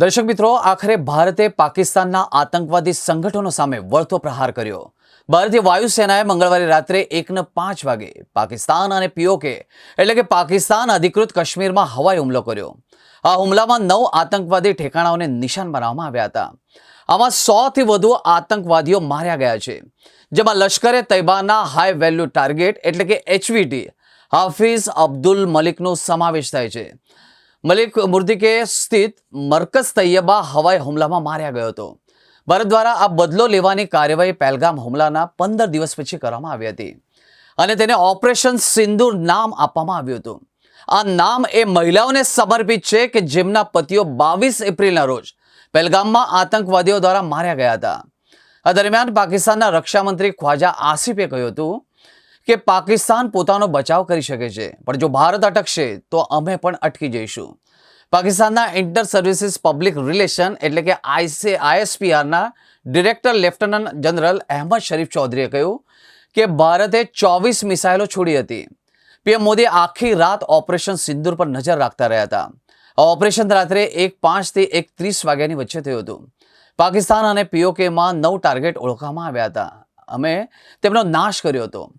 દર્શક મિત્રો, આખરે ભારતે પાકિસ્તાનના આતંકવાદી સંગઠનો સામે વળતો પ્રહાર કર્યો. ભારતીય વાયુસેનાએ મંગળવારે રાત્રે એકને પાંચ વાગે પાકિસ્તાન અને પીઓકે, એટલે કે પાકિસ્તાન અધિકૃત કાશ્મીરમાં હવાઈ હુમલો કર્યો. આ હુમલામાં નવ આતંકવાદી ઠેકાણાઓને નિશાન બનાવવામાં આવ્યા હતા. આમાં સોથી વધુ આતંકવાદીઓ માર્યા ગયા છે. જેમાં લશ્કરે તૈબાના હાઈ વેલ્યુ ટાર્ગેટ એટલે કે એચવીટી હાફિઝ અબ્દુલ મલિકનો સમાવેશ થાય છે. મલિક મુર્દિકે સ્થિત મરકઝ તૈયબા હવાઈ હુમલામાં માર્યા ગયો હતો. ભારત દ્વારા આ બદલો લેવાની કાર્યવાહી પહેલગામ હુમલાના પંદર દિવસ પછી કરવામાં આવી હતી અને તેને ઓપરેશન સિંદૂર નામ આપવામાં આવ્યું હતું. આ નામ એ મહિલાઓને સમર્પિત છે કે જેમના પતિઓ બાવીસ એપ્રિલના રોજ પહેલગામમાં આતંકવાદીઓ દ્વારા માર્યા ગયા હતા. આ દરમિયાન પાકિસ્તાનના રક્ષામંત્રી ખ્વાજા આસિફે કહ્યું હતું કે પાકિસ્તાન પોતાનો બચાવ કરી શકે છે. પણ જો ભારત અટકશે, તો અમે પણ અટકી જઈશું. પાકિસ્તાનના ઇન્ટર સર્વિસીસ પબ્લિક રિલેશન એટલે કે IC આઈએસપીઆરના director lieutenant general Ahmed Sharif ચૌધરીએ કહ્યું કે ભારતે ચોવીસ મિસાઇલો છોડી હતી. પીએમ મોદી આખી રાત ઓપરેશન સિંદુર પર નજર રાખતા રહ્યા હતા. ઓપરેશન રાત્રે એક પાંચથી એક ત્રીસ વાગ્યાની વચ્ચે થયું હતું. પાકિસ્તાન અને પીઓકેમાં નવ ટાર્ગેટ ઓળખવામાં આવ્યા હતા. અમે તેમનો નાશ કર્યો હતો.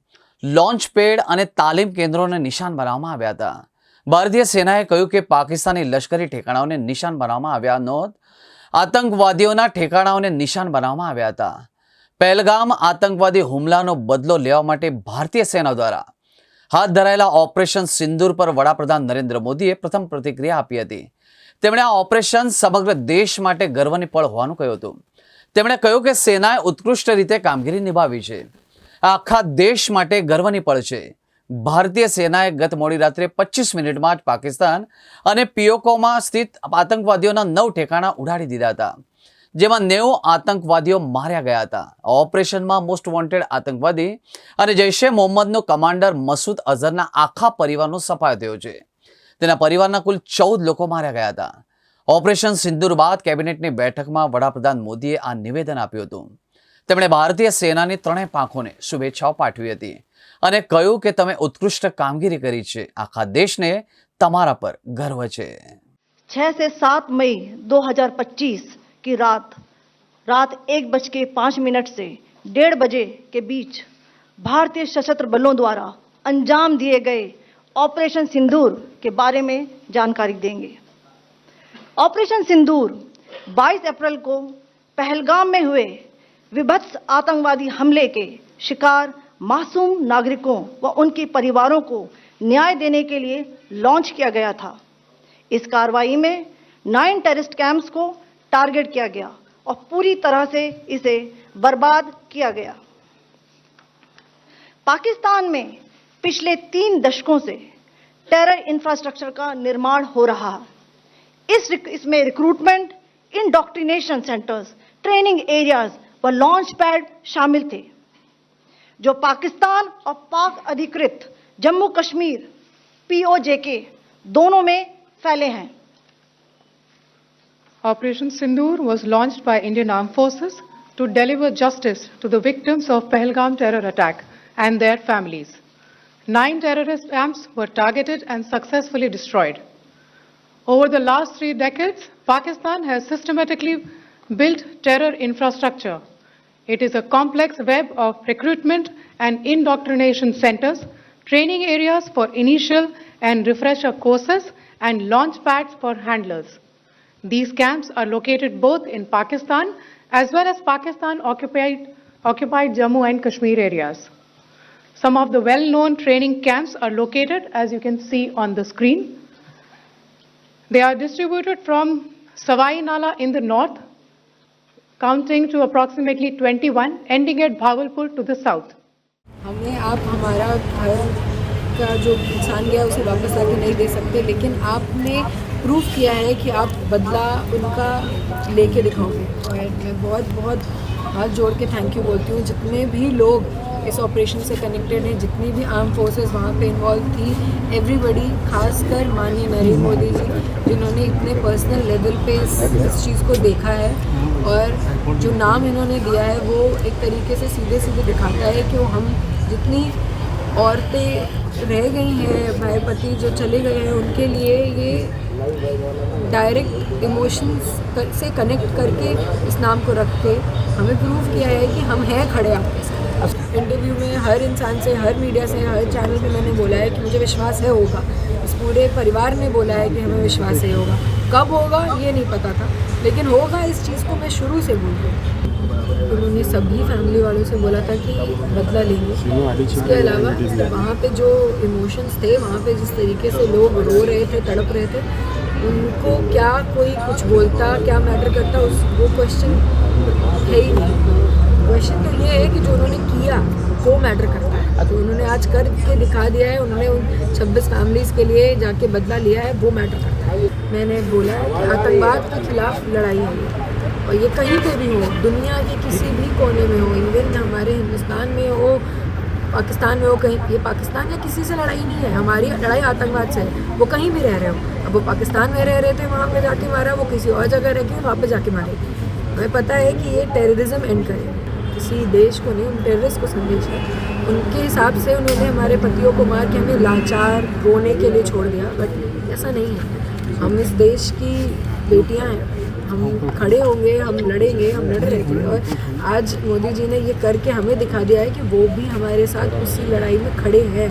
લોન્ચ પેડ અને તાલીમ કેન્દ્રોને નિશાન બનાવવામાં આવ્યા હતા. ભારતીય સેનાએ કહ્યું કે પાકિસ્તાની લશ્કરી ઠેકાણાઓને નિશાન બનાવવામાં આવ્યા નહોત આતંકવાદીઓના ઠેકાણાઓને નિશાન બનાવવામાં આવ્યા હતા. પહેલગામ આતંકવાદી હુમલાનો બદલો લેવા માટે ભારતીય સેના દ્વારા હાથ ધરાયેલા ઓપરેશન સિંદૂર પર વડાપ્રધાન નરેન્દ્ર મોદીએ પ્રથમ પ્રતિક્રિયા આપી હતી. તેમણે આ ઓપરેશન સમગ્ર દેશ માટે ગર્વની પળ હોવાનું કહ્યું હતું. તેમણે કહ્યું કે સેનાએ ઉત્કૃષ્ટ રીતે કામગીરી નિભાવી છે. આખા દેશ માટે ગર્વની પળ છે. ભારતીય સેનાએ ગત મોડી રાત્રે પચીસ મિનિટમાં જ પાકિસ્તાન અને પીઓકોમાં સ્થિત આતંકવાદીઓના નવ ઠેકાણા ઉડાડી દીધા હતા. જેમાં નેવું આતંકવાદીઓ માર્યા ગયા હતા. ઓપરેશનમાં મોસ્ટ વોન્ટેડ આતંકવાદી અને જૈશે મોહમ્મદનો કમાન્ડર મસૂદ અઝહરના આખા પરિવારનો સફાયો થયો છે. તેના પરિવારના કુલ ચૌદ લોકો માર્યા ગયા હતા. ઓપરેશન સિંદુર બાદ કેબિનેટની બેઠકમાં વડાપ્રધાન મોદીએ આ નિવેદન આપ્યું હતું. તેમણે ભારતીય સેનાની ત્રણેય પાંખોને શુભેચ્છાઓ પાઠવી હતી અને કહ્યું કે તમે ઉત્કૃષ્ટ કામગીરી કરી છે આખા દેશને તમારા પર ગર્વ છે छह से सात मई 2025 की रात रात एक बज के पाँच मिनट से डेढ़ बजे के बीच भारतीय सशस्त्र बलों द्वारा अंजाम दिए गए ऑपरेशन सिंदूर के बारे में जानकारी देंगे ऑपरेशन सिंदूर 22 अप्रैल को पहलगाम में हुए विभत्स आतंकवादी हमले के शिकार मासूम नागरिकों व उनके परिवारों को न्याय देने के लिए लॉन्च किया गया था। इस कार्रवाई में नाइन टेररिस्ट कैंप्स को टारगेट किया गया और पूरी तरह से इसे बर्बाद किया गया। पाकिस्तान में पिछले तीन दशकों से टेरर इंफ्रास्ट्रक्चर का निर्माण हो रहा है। इस इसमें recruitment indoctrination centres training areas व लॉन्च पैड शामिल थे जो पाकिस्तान और पाक अधिकृत जम्मू कश्मीर पीओजेके दोनों में फैले हैं Operation Sindoor was launched by Indian Armed Forces to deliver justice to the victims of Pahalgam terror attack and their families. Nine terrorist camps were targeted and successfully destroyed. Over the last three decades, Pakistan has systematically built terror infrastructure. It is a complex web of recruitment and indoctrination centers, training areas for initial and refresher courses, and launch pads for handlers. These camps are located both in Pakistan as well as Pakistan occupied, occupied Jammu and Kashmir areas. Some of the well-known training camps are located as you can see on the screen. They are distributed from Savai Nala in the north, counting to approximately 21, ending at Bhagalpur to the south. हमें आप हमारा भारत का जो नुकसान गया उसे वापस आके नहीं दे सकते लेकिन आपने प्रूव किया है कि आप बदला उनका लेके दिखाओगे और मैं बहुत बहुत हाथ जोड़ के थैंक यू बोलती हूँ जितने भी लोग इस ऑपरेशन से कनेक्टेड हैं जितनी भी आर्म फोर्सेस वहाँ पे इन्वॉल्व थी एवरीबडी खासकर माननीय नरेंद्र मोदी जी जिन्होंने इतने पर्सनल लेवल पे इस चीज़ को देखा है और जो नाम इन्होंने दिया है, वो एक तरीके से सीधे सीधे दिखाता है कि हम जितनी औरतें रह गई हैं, भाई पति जो चले गए हैं, उनके लिए ये डायरेक्ट इमोशंस से कनेक्ट करके इस नाम को रख के हमें प्रूव किया है कि हम हैं खड़े आपके साथ। इंटरव्यू में हर इंसान से, हर मीडिया से, हर चैनल पे मैंने बोला है कि मुझे विश्वास है होगा। इस पूरे परिवार ने बोला है कि हमें विश्वास है होगा। कब होगा, ये नहीं पता था। लेकिन होगा, इस चीज़ को मैं शुरू से बोल रही उन्होंने सभी फैमिली वालों से बोला था कि बदला लेंगे। इसके अलावा वहाँ पे जो इमोशंस थे, वहाँ पे जिस तरीके से लोग रो रहे थे, तड़प रहे थे, उनको क्या कोई कुछ बोलता, क्या मैटर करता, उस वो क्वेश्चन है ही नहीं। क्वेश्चन तो ये है कि जो उन्होंने किया, वो मैटर करता है। तो उन्होंने आज करके दिखा दिया है, उन्होंने उन 26 फैमिलीज़ के लिए जाके बदला लिया है, वो मैटर करता है। मैंने बोला कि आतंकवाद के खिलाफ लड़ाई है और ये कहीं पे भी हो, दुनिया के किसी भी कोने में हो, इवन हमारे हिंदुस्तान में हो, पाकिस्तान में हो, कहीं, ये पाकिस्तान या किसी से लड़ाई नहीं है। हमारी लड़ाई आतंकवाद से है। वो कहीं भी रह रहे हो। अब वो पाकिस्तान में रह रहे थे, वहाँ पे जाके मारा, वो किसी और जगह रह के पे जाके मारे। हमें पता है कि ये टेररिज्म एंड करे। किसी देश को नहीं उन टेररिस्ट को संदेश है उनके हिसाब से उन्होंने हमारे पतियों को मार के हमें लाचार रोने के लिए छोड़ दिया बट ऐसा नहीं है। हम इस देश की बेटियाँ हैं, हम खड़े होंगे, हम लड़ेंगे, हम लड़ रहे थे और आज मोदी जी ने ये करके हमें दिखा दिया है कि वो भी हमारे साथ उसी लड़ाई में खड़े हैं।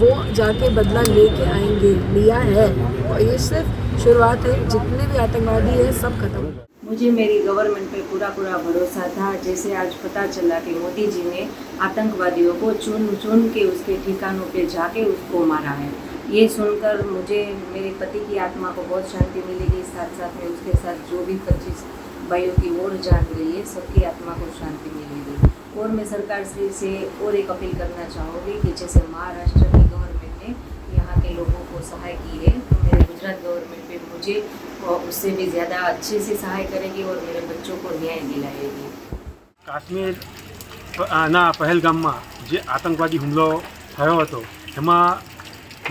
वो जाके बदला लेके आएँगे, लिया है। और ये सिर्फ़ शुरुआत है, जितने भी आतंकवादी हैं, सब खत्म। मुझे मेरी गवर्नमेंट पे पूरा पूरा भरोसा था, जैसे आज पता चला कि मोदी जी ने आतंकवादियों को चुन चुन के उसके ठिकानों पे जाके उसको मारा है। ये सुनकर मुझे, मेरे पति की आत्मा को बहुत शांति मिलेगी साथ साथ में उसके साथ जो भी पच्चीस भाइयों की ओर जान रही है, सबकी आत्मा को शांति मिलेगी। और मैं सरकार श्री से और एक अपील करना चाहूँगी कि जैसे महाराष्ट्र की गवर्नमेंट ने यहाँ के लोगों को सहाय की है तो मेरे गुजरात गवर्नमेंट भी मुझे अ, उससे भी ज़्यादा अच्छे से सहाय करेगी और मेरे बच्चों को न्याय दिलाएगी કાશ્મીર પ- ના પહેલગામમાં જે આતંકવાદી હુમલો થયો હતો એમાં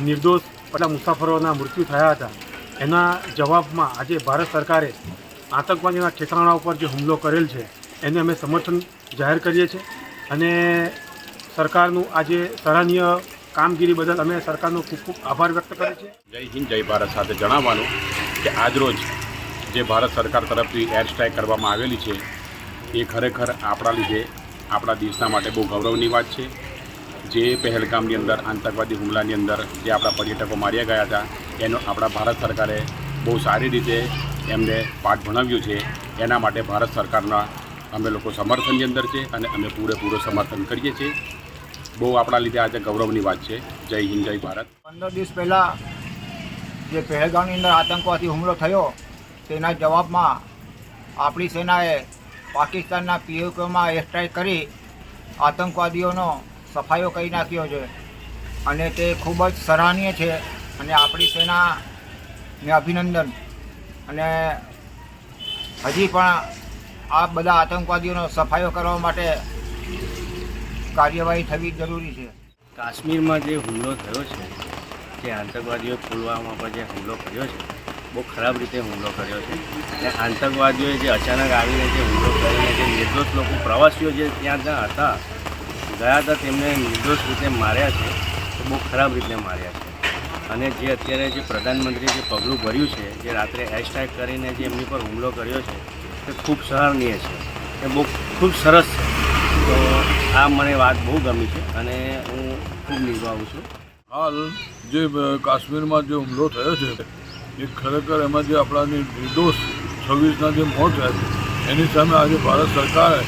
નિર્દોષ બધા મુસાફરોના મૃત્યુ થયા હતા એના જવાબમાં આજે ભારત સરકારે આતંકવાદીના ઠેકાણા ઉપર જે હુમલો કરેલ છે એને અમે સમર્થન જાહેર કરીએ છીએ અને સરકારનું આજે સરાહનીય કામગીરી બદલ અમે સરકારનો ખૂબ ખૂબ આભાર વ્યક્ત કરે છે જય હિન્દ, જય ભારત સાથે જણાવવાનું કે આજરોજ જે ભારત સરકાર તરફથી એર સ્ટ્રાઇક કરવામાં આવેલી છે, એ ખરેખર આપણા લીધે આપણા દેશના માટે બહુ ગૌરવની વાત છે. જે પહેલગામની અંદર આતંકવાદી હુમલાની અંદર જે આપણા પર્યટકો માર્યા ગયા હતા, એનો આપણા ભારત સરકારે બહુ સારી રીતે એમને પાઠ ભણાવ્યું છે. એના માટે ભારત સરકારના અમે લોકો સમર્થનની અંદર છે અને અમે પૂરેપૂરો સમર્થન કરીએ છીએ. બહુ આપણા લીધે આજે ગૌરવની વાત છે. જય હિન્દ, જય ભારત. પંદર દિવસ પહેલાં જે પહેલગામની અંદર આતંકવાદી હુમલો થયો, તેના જવાબમાં આપણી સેનાએ પાકિસ્તાનના પીઓકેમાં એરસ્ટ્રાઇક કરી આતંકવાદીઓનો સફાયો કરી નાખ્યો છે. અને તે ખૂબ જ સરાહનીય છે અને આપણી સેનાને અભિનંદન. અને હજી પણ આ બધા આતંકવાદીઓનો સફાયો કરવા માટે કાર્યવાહી થવી જરૂરી છે. કાશ્મીરમાં જે હુમલો થયો છે, જે આતંકવાદીઓ પુલવામા પર જે હુમલો કર્યો છે, બહુ ખરાબ રીતે હુમલો કર્યો છે. અને આતંકવાદીઓએ જે અચાનક આવીને જે હુમલો કરીને જે નિર્દોષ લોકો, પ્રવાસીઓ જે ત્યાં ત્યાં હતા, ગયા હતા, તેમને નિર્દોષ રીતે માર્યા છે, તો બહુ ખરાબ રીતે માર્યા છે. અને જે અત્યારે જે પ્રધાનમંત્રીએ જે પગલું ભર્યું છે, જે રાત્રે હેશટેગ કરીને જે એમની પર હુમલો કર્યો છે, તે ખૂબ સરાહનીય છે. એ બહુ, ખૂબ સરસ છે તો આ મને વાત બહુ ગમી છે અને હું ખૂબ નિભાવું છું. હાલ જે કાશ્મીરમાં જે હુમલો થયો છે એ ખરેખર એમાં જે આપણા જે નિર્દોષ છવ્વીસના જે મોત થયા છે એની સામે આજે ભારત સરકારે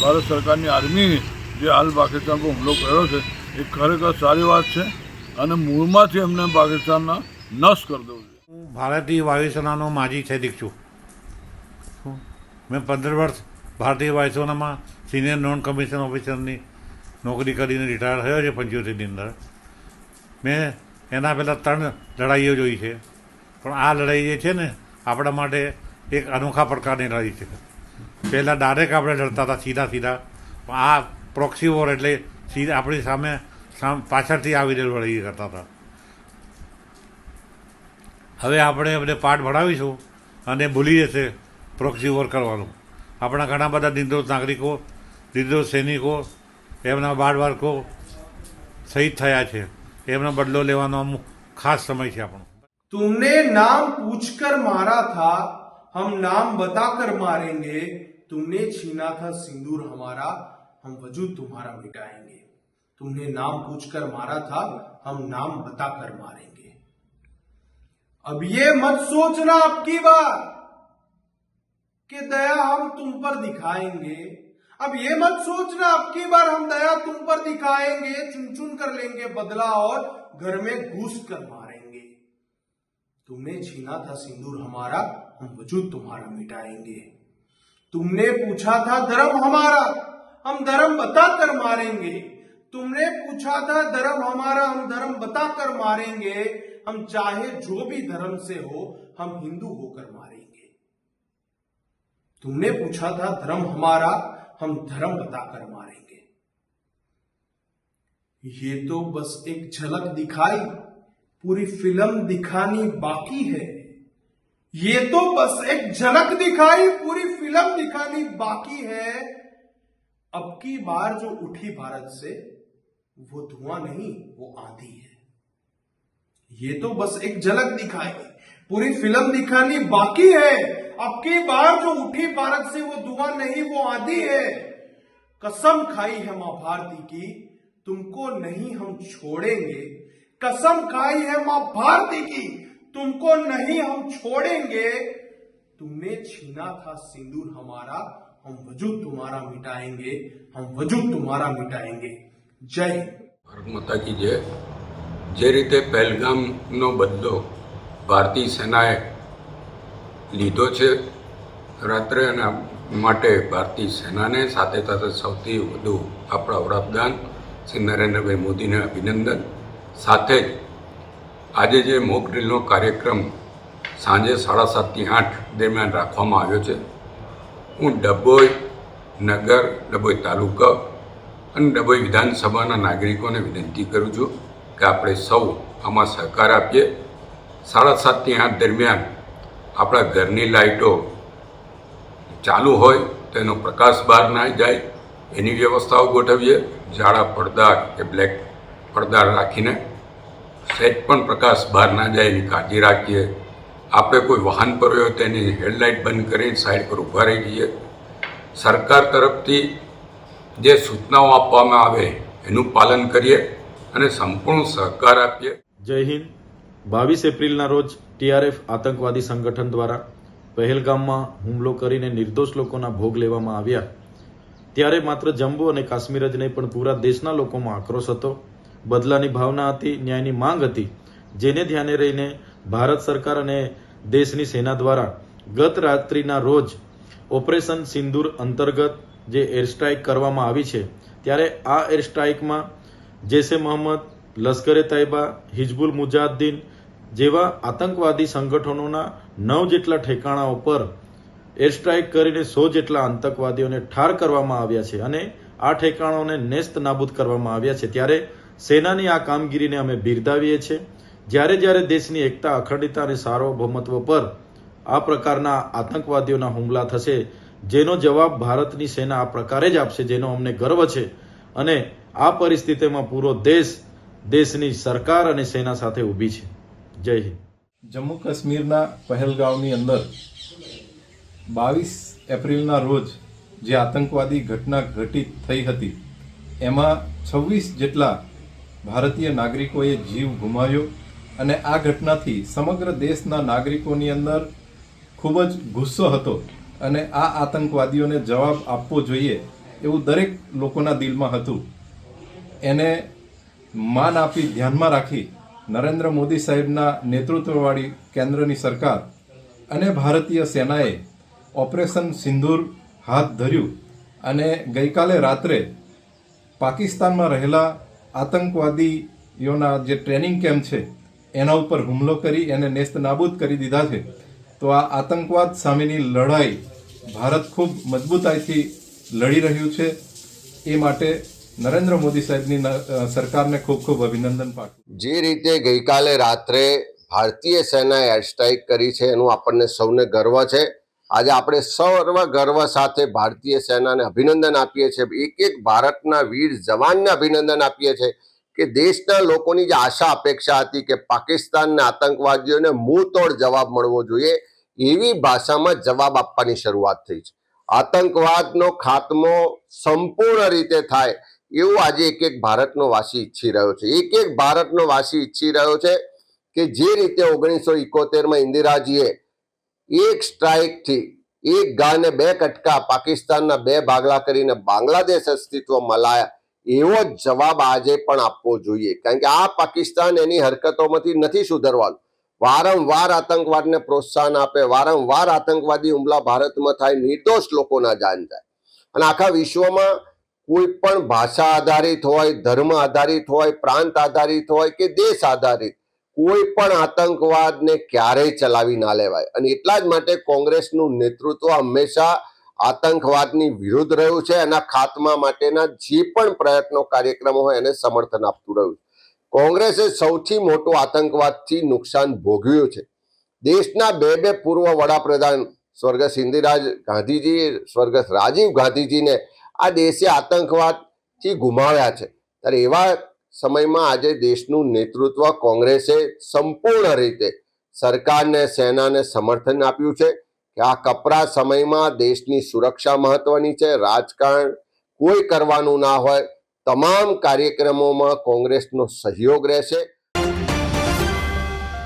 ભારત સરકારની આર્મી જે હાલ પાકિસ્તાન પર હુમલો કર્યો છે એ ખરેખર સારી વાત છે અને મૂળમાંથી એમને પાકિસ્તાનના નશ કરી દેવું છે હું ભારતીય વાયુસેનાનો માજી સૈનિક છું. મેં પંદર વર્ષ ભારતીય વાયુસેનામાં સિનિયર નોન કમિશન ઓફિસરની નોકરી કરીને રિટાયર થયો છે પંચોતેરની અંદર. મેં એના પહેલાં ત્રણ લડાઈઓ જોઈ છે. પણ આ લડાઈ જે છે ને, આપણા માટે એક અનોખા પ્રકારની લડાઈ છે. પહેલાં ડાયરેક્ટ આપણે લડતા હતા સીધા સીધા. પણ આ પ્રોક્સી વોર એટલે સીધા આપણી સામે સામ પાછળથી આવીને લડાઈ કરતા હતા. હવે આપણે એમને પાઠ ભણાવીશું અને ભૂલી જશે પ્રોક્સી વોર કરવાનું. આપણા ઘણા બધા નિર્દોષ નાગરિકો નિર્દોષ સૈનિકો એમના બાળ બાળકો શહીદ થયા છે એમનો બદલો લેવાનો અમુક ખાસ સમય છે આપણો तुमने नाम पूछकर मारा था हम नाम बताकर मारेंगे तुमने छीना था सिंदूर हमारा हम वजूद तुम्हारा मिटाएंगे तुमने नाम पूछकर मारा था हम नाम बताकर मारेंगे अब ये मत सोचना अब की बार कि दया हम तुम पर दिखाएँगे। अब ये मत सोचना, अब की बार हम दया तुम पर दिखाएँगे चुन चुन कर लेंगे बदला और घर में घुस कर मारेंगे। तुमने छीना था सिंदूर हमारा, हम वजूद तुम्हारा मिटाएँगे। तुमने पूछा था धर्म हमारा, हम धर्म बताकर मारेंगे। तुमने पूछा था धर्म हमारा, हम धर्म बताकर मारेंगे। हम चाहे जो भी धर्म से हो, हम हिंदू होकर मारेंगे। तुमने पूछा था, धर्म हमारा, हम धर्म बताकर मारेंगे। ये तो बस एक झलक दिखाई, पूरी फ़िल्म दिखानी बाकी है। ये तो बस एक झलक दिखाई, पूरी फ़िल्म दिखानी बाकी है। अब की बार जो उठी भारत से, वो धुआँ नहीं, वो आंधी है। ये तो बस एक झलक दिखाई, पूरी फ़िल्म दिखानी बाकी है। अब की बार जो उठी भारत से वो धुआं नहीं वो आंधी है कसम खाई है मां भारती की तुमको नहीं हम छोड़ेंगे कसम खाई है मां भारती की तुमको नहीं हम छोड़ेंगे तुमने छीना था सिंदूर हमारा हम वजूद तुम्हारा मिटाएंगे हम वजूद तुम्हारा मिटाएंगे जय हिंद ભારત માતા કી જય જે રીતે પહેલગામનો બદલો ભારતીય સેનાએ લીધો છે. રાત્રે એના માટે ભારતીય સેનાને સાથે સાથે સૌથી વધુ આપણા વડાપ્રધાન શ્રી નરેન્દ્રભાઈ મોદીને અભિનંદન. સાથે જ આજે જે મોક ડ્રિલનો કાર્યક્રમ સાંજે સાડા સાતથી આઠ દરમિયાન રાખવામાં આવ્યો છે, હું ડભોઈ નગર, ડભોઈ તાલુકા અને ડભોઈ વિધાનસભાના નાગરિકોને વિનંતી કરું છું કે આપણે સૌ આમાં સહકાર આપીએ. સાડા સાતથી આઠ દરમિયાન આપણા ઘરની લાઇટો ચાલુ હોય તો એનો પ્રકાશ બહાર ના જાય, એની વ્યવસ્થાઓ ગોઠવીએ. જાડા પડદા કે બ્લેક પડદા રાખીને સહેજ પણ પ્રકાશ બહાર ના જાય, એની કાળજી રાખીએ. આપણે કોઈ વાહન પર હોય તો એની હેડલાઇટ બંધ કરીને સાઈડ પર ઊભા રહી જઈએ. સરકાર તરફથી જે સૂચનાઓ આપવામાં આવે, એનું પાલન કરીએ અને સંપૂર્ણ સહકાર આપીએ. જય હિન્દ. બાવીસ એપ્રિલના રોજ ટીઆરએફ આતંકવાદી સંગઠન દ્વારા પહેલગામમાં હુમલો કરીને નિર્દોષ લોકોના ભોગ લેવામાં આવ્યા. ત્યારે માત્ર જમ્મુ અને કાશ્મીર જ નહીં, પણ પૂરા દેશના લોકોમાં આક્રોશ હતો. બદલાની ભાવના હતી, ન્યાયની માંગ હતી, જેને ધ્યાને રહીને ભારત સરકાર અને દેશની સેના દ્વારા ગત રાત્રિના રોજ ઓપરેશન સિંદૂર અંતર્ગત જે એર સ્ટ્રાઇક કરવામાં આવી છે, ત્યારે આ એર સ્ટ્રાઇકમાં જૈશે મોહમ્મદ લશ્કરે તૈયબા હિજબુલ મુજાહિદ્દીન જેવા આતંકવાદી સંગઠનોના નવ જેટલા ઠેકાણાઓ પર એર સ્ટ્રાઇક કરીને સો જેટલા આતંકવાદીઓને ઠાર કરવામાં આવ્યા છે અને આ ઠેકાણાઓને નેસ્ત નાબૂદ કરવામાં આવ્યા છે. ત્યારે સેનાની આ કામગીરીને અમે બિરદાવીએ છીએ. જ્યારે જ્યારે દેશની એકતા, અખંડિતતા અને સાર્વભૌમત્વ પર આ પ્રકારના આતંકવાદીઓના હુમલા થશે, જેનો જવાબ ભારતની સેના આ પ્રકારે જ આપશે, જેનો અમને ગર્વ છે. અને આ પરિસ્થિતિમાં પૂરો દેશ દેશની સરકાર અને સેના સાથે ઊભી છે. જય હિન્દ. જમ્મુ કાશ્મીરના પહેલગાંવની અંદર બાવીસ એપ્રિલના રોજ જે આતંકવાદી ઘટના ઘટિત થઈ હતી, એમાં છવ્વીસ જેટલા ભારતીય નાગરિકોએ જીવ ગુમાવ્યો અને આ ઘટનાથી સમગ્ર દેશના નાગરિકોની અંદર ખૂબ જ ગુસ્સો હતો અને આ આતંકવાદીઓને જવાબ આપવો જોઈએ એવું દરેક લોકોના દિલમાં હતું. એને માન આપી ધ્યાનમાં રાખી નરેન્દ્ર મોદી સાહેબના નેતૃત્વવાળી કેન્દ્રની સરકાર અને ભારતીય સેનાએ ઓપરેશન સિંદૂર હાથ ધર્યું અને ગઈકાલે રાત્રે પાકિસ્તાનમાં રહેલા આતંકવાદીઓના જે ટ્રેનિંગ કેમ્પ છે, એના ઉપર હુમલો કરી એને નેસ્ત નાબૂદ કરી દીધા છે. તો આ આતંકવાદ સામેની લડાઈ ભારત ખૂબ મજબૂતાઈથી લડી રહ્યું છે. એ માટે નરેન્દ્ર મોદી સાહેબની સરકારને ખૂબ ખૂબ અભિનંદન પાઠવું. જે રીતે ગઈકાલે રાત્રે ભારતીય સેનાએ એર સ્ટ્રાઇક કરી છે, એનું આપણને સૌને ગર્વ છે. આજે આપણે સર્વ ગર્વ સાથે ભારતીય સેનાને અભિનંદન આપીએ છીએ. એક એક ભારતના વીર જવાનને અભિનંદન આપીએ છીએ કે દેશના લોકોની જે આશા અપેક્ષા હતી કે પાકિસ્તાનના આતંકવાદીઓને તોડ જવાબ મળવો જોઈએ, એવી ભાષામાં જવાબ આપવાની શરૂઆત થઈ છે. આતંકવાદનો ખાત્મો સંપૂર્ણ રીતે થાય એવું આજે એક એક ભારતનો વાસી ઈચ્છી રહ્યો છે. એક એક ભારતનો વાસી ઈચ્છી રહ્યો છે કે જે રીતે ઓગણીસો ઇકોતેરમાં ઇન્દિરાજીએ એક સ્ટ્રાઇકથી એક ગાને બે કટકા પાકિસ્તાનના બે ભાગલા કરીને બાંગ્લાદેશ અસ્તિત્વમાં લાયા એવો જ જવાબ આજે પણ આપવો જોઈએ. કારણ કે આ પાકિસ્તાન એની હરકતોમાંથી નથી સુધરવાનું. વારંવાર આતંકવાદને પ્રોત્સાહન આપે, વારંવાર આતંકવાદી હુમલા ભારતમાં થાય, નિર્દોષ લોકોના જાન જાય. અને આખા વિશ્વમાં કોઈ પણ ભાષા આધારિત હોય, ધર્મ આધારિત હોય, પ્રાંત આધારિત હોય કે દેશ આધારિત, કોઈ પણ આતંકવાદને ક્યારેય ચલાવી ના લેવાય. અને એટલા જ માટે કોંગ્રેસનું નેતૃત્વ હંમેશા આતંકવાદની વિરુદ્ધ રહ્યું છે. એના ખાતમા માટેના જે પણ પ્રયત્નો, કાર્યક્રમો હોય એને સમર્થન આપતું રહ્યું કોંગ્રેસે સૌથી મોટું આતંકવાદથી નુકસાન ભોગવ્યું છે. દેશના બે બે પૂર્વ વડાપ્રધાન સ્વર્ગસ્થ ઇન્દિરા ગાંધીજી, સ્વર્ગસ્થ રાજીવ ગાંધીજીને આ દેશે આતંકવાદથી ગુમાવ્યા છે. ત્યારે એવા સમયમાં આજે દેશનું નેતૃત્વ કોંગ્રેસે સંપૂર્ણ રીતે સરકારને, સેનાને સમર્થન આપ્યું છે કે આ કપરા સમયમાં દેશની સુરક્ષા મહત્વની છે, રાજકારણ કોઈ કરવાનું ના હોય, તમામ કાર્યક્રમોમાં કોંગ્રેસનો સહયોગ રહેશે.